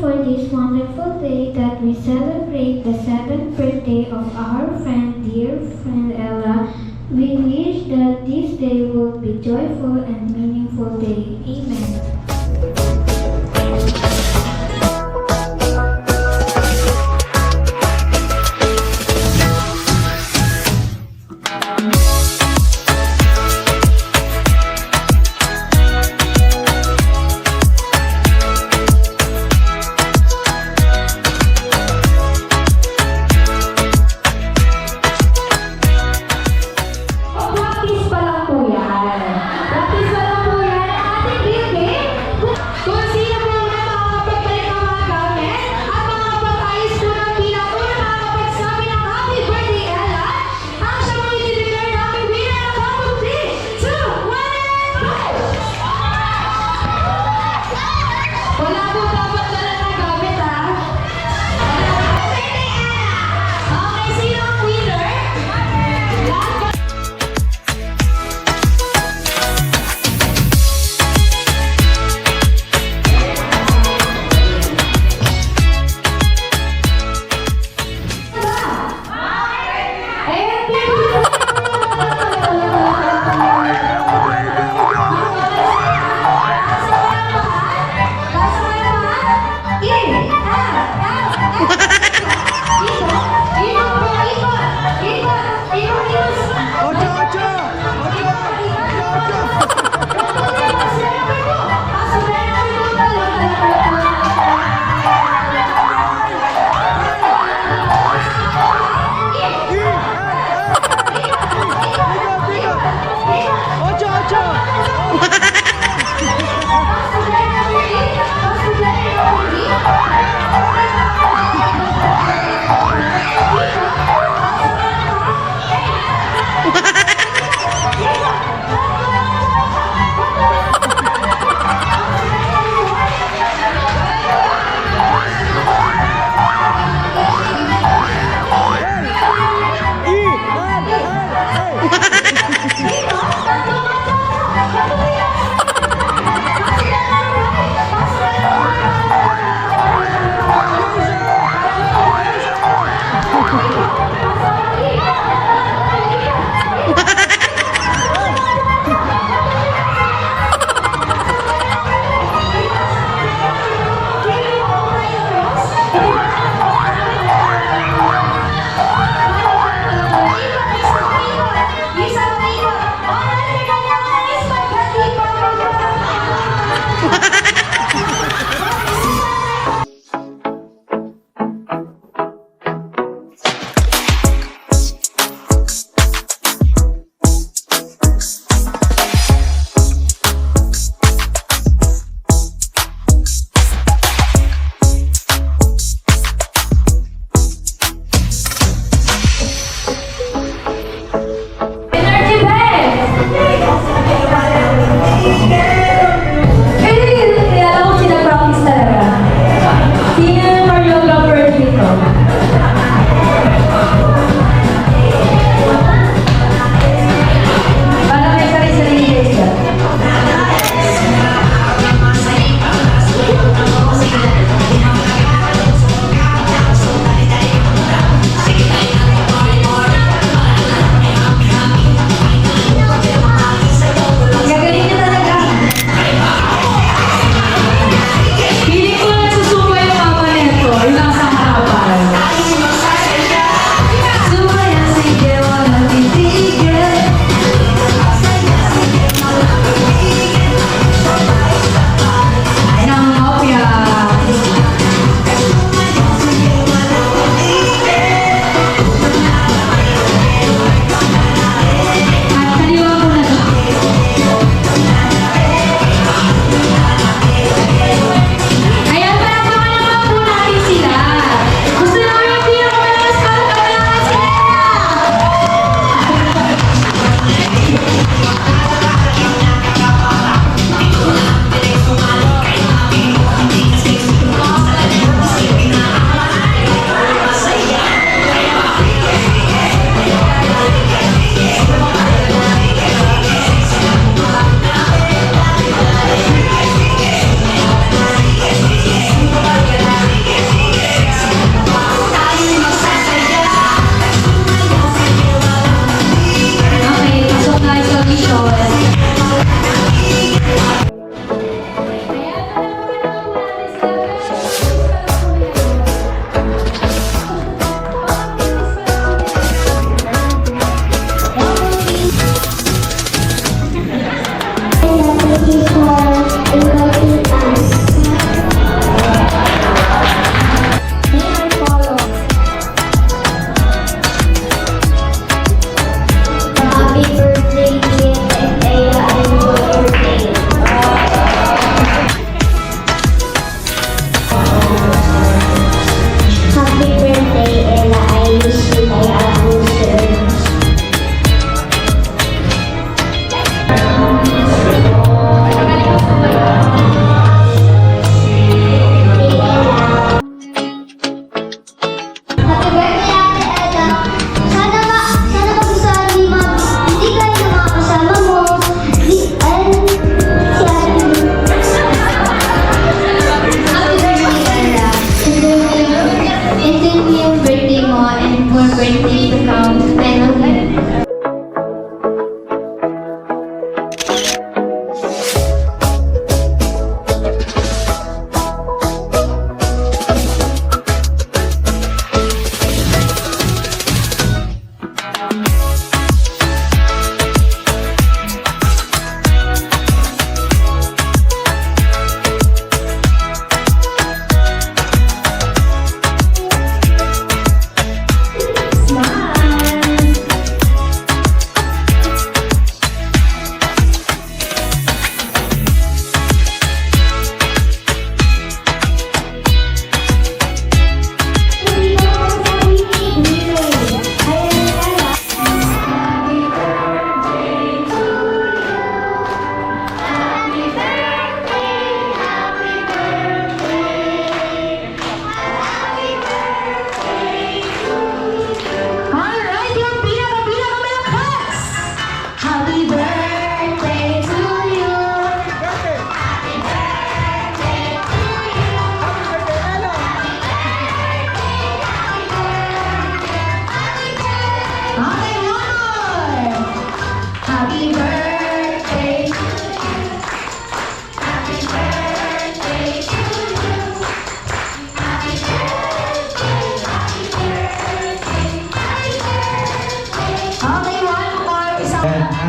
for this wonderful day that we celebrate the seventh birthday of our friend, dear friend Ella. We wish that this day will be joyful and meaningful day. Amen.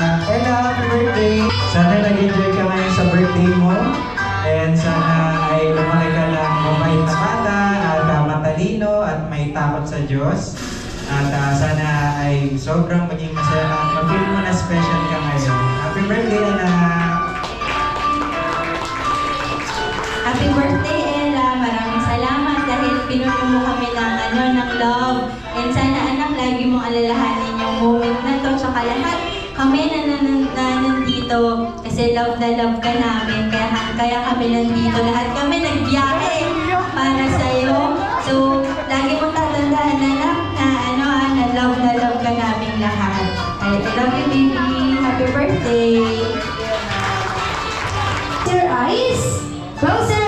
Ella, happy birthday! Sana nag-enjoy ka ngayon sa birthday mo. And sana ay lumaki ka ng mabait na bata at ah, matalino at may takot sa Diyos. At ah, sana ay sobrang maging masaya at ma-feel mo na special ka ngayon. Happy birthday, Ella! Happy birthday, Ella! Maraming salamat dahil pinuno mo kami ng, ano, ng love. And sana anak, lagi mong alalahanin yung moment na to. Tsaka lahat kami na, na, na nandito kasi love na love ka namin. Kaya, kaya kami nandito. Lahat kami nagbiyahe para sa sa'yo. So, lagi mong tatandaan na lang na ano, ah, na love na love ka namin lahat. Alright, I love you, baby. Happy birthday. Dear Eyes, Bowser